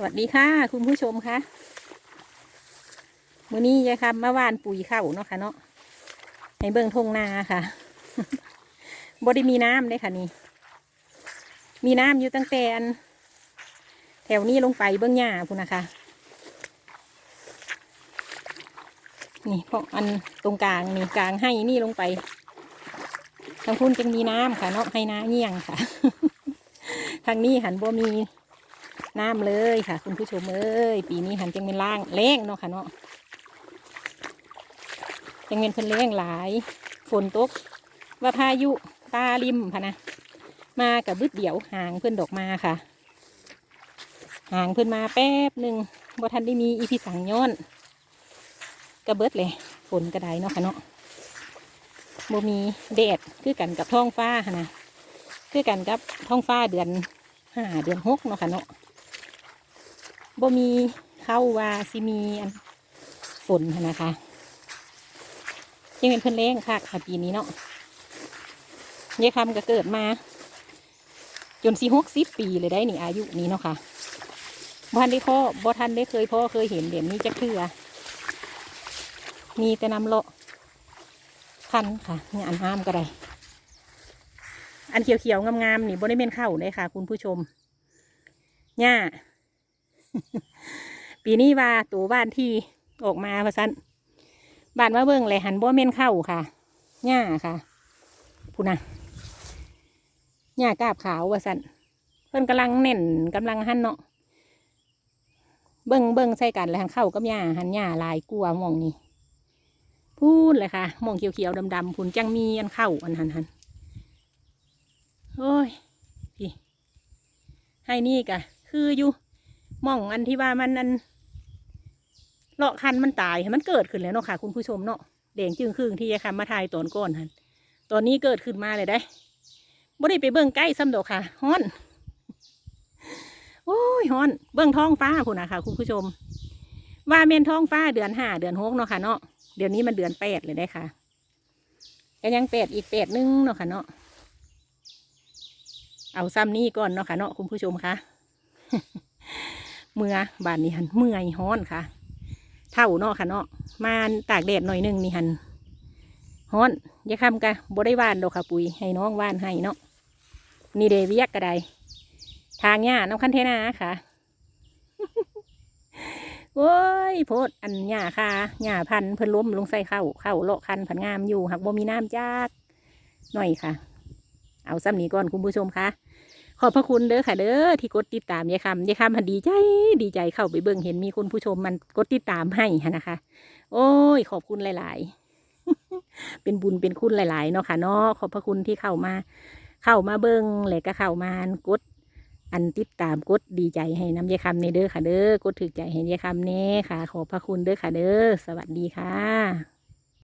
สวัสดีค่ะ คุณผู้ชมคะมื้อนี้ยายคำมาว่านปุ๋ยเข้าวเนาะค่ะเนาะให้เบิ่งทงนาค่ะบ่ได้มีน้ำเลยค่ะนี่ มีน้ำอยู่ตั้งแต่อัน แถวนี้ลงไปเบื้องหญ้าพุ่นะคะ นี่เพราะอันตรงกลางนี่กลางให้นี่ลงไปทางพุ่นจึงมีน้ำค่ะเนาะให้น้าเงี่ยงค่ะ ทางนี้หันบ่มี น้ำเลยค่ะ คุณผู้ชมเอ้ยปีนี้หันจังเป็นล่างแรงเนาะค่ะเนาะจังเป็นเพิ่นแรงหลาย ฝนตก ว่าพายุตาริมค่ะนะมากับบึดเดี่ยวห่างเพื่อนดอกมาค่ะห่างเพื่อนมาแป๊บหนึ่งบ่ทันได้มีอีพีสังย้อนกระเบิดเลยฝนกระไดเนาะค่ะเนาะบ่มีแดดคือกันกับท้องฟ้าค่ะนะคือกันกับท้องฟ้าเดือนห้าเดือนหกเนาะค่ะเนาะ บ่มีเข้าว่าสิมีอันฝนนะคะยังเป็นเพิ่อนเล้งค่ะค่ะปีนี้เนาะยายคำก็เกิดมา จนสี่หกสิบปีเลยได้นี่อายุนี้เนาะค่ะบ่ทันได้พ่อบ่ทันได้เคยพ่อเคยเห็นเด่นนี้จะเทือ มีแต่น้ำเลาะคันค่ะเนี่ยอันห้ามก็ได้ อันเขียวๆงามๆนี่บ่ได้เม่นเข้าเลยค่ะ คุณผู้ชมหญ้า ปีนี้ว่าตัวบ้านที่ออกมาพะสันบ้านว่าเบิ่งเลยหันบ่เม่นเข้าค่ะหญ้าค่ะพูนะหญ้ากาบขาวว่าสันเพิ่นกำลังเน่นกำลังหันเนาะเบิ่งเบิ่งใส่กันแล้วหันเข้ากับหญ้าหันหญ้าลายกลัวมองนี่พูดเลยค่ะมองเขียวๆดำๆผุนจังมีอันเข้าอันหันหันโอ้ยพี่ให้นี่กะคืออยู่ มองอันที่ว่ามันอันเลาะคันมันตายมันเกิดขึ้นแล้วเนาะค่ะ คุณผู้ชมเนาะแดงจึงครึ่งที่ยายคำมาทายตอนก่อนหันตอนนี้เกิดขึ้นมาเลยได้บ่ได้ไปเบิ่งใกล้ซ้ำดอกค่ะฮ้อนโอ้ยฮ้อน เบิ่งท้องฟ้าคุณนะค่ะคุณผู้ชม ว่าเมนท้องฟ้าเดือนห้าเดือนหกเนาะค่ะเนาะเดือนนี้มันเดือนแปดเลยได้ค่ะก็ยังแปดอีกแปดนึงเนาะค่ะเนาะเอาซ้ำนี้ก่อนเนาะค่ะเนาะคุณผู้ชมคะ เมื่อบานนี้หันเมื่อยฮ้อนค่ะ เท่าเนาะค่ะเนาะมาตากแดดหน่อยหนึงนี่หันฮ้อนอย่าคำกะบ่ได้หวานดอกค่ะปุ๋ยให้น้องหวานให้เนาะนี่เดวียกกระไดทางหญ้าน้ำคันเทนาค่ะโอ้ยโพดอันหญ้าค่ะหญ้าพันเพิ่นล้มลงใส่เข้าเข้าเลาะคันผันงามอยู่หักบ่มีน้ำจากหน่อยค่ะ เอาซ้ำนี้ก่อนคุณผู้ชมค่ะ ขอบพระคุณเด้อค่ะเด้อที่กดติดตามยายคำยายคำหันดีใจดีใจเข้าไปเบิ่งเห็นมีคุณผู้ชมมันกดติดตามให้นนะคะ โอ้ย ขอบคุณหลาย ๆ เป็นบุญเป็นคุณหลาย ๆ เนาะค่ะเนาะขอบพระคุณที่เข้ามา เข้ามาเบิ่งเลยก็เข้ามากดอันติดตามกดดีใจให้น้ำยายคำในเด้อค่ะเด้อกดถือใจให้ยายคำเน่ค่ะ ขอบพระคุณเด้อค่ะเด้อสวัสดีค่ะ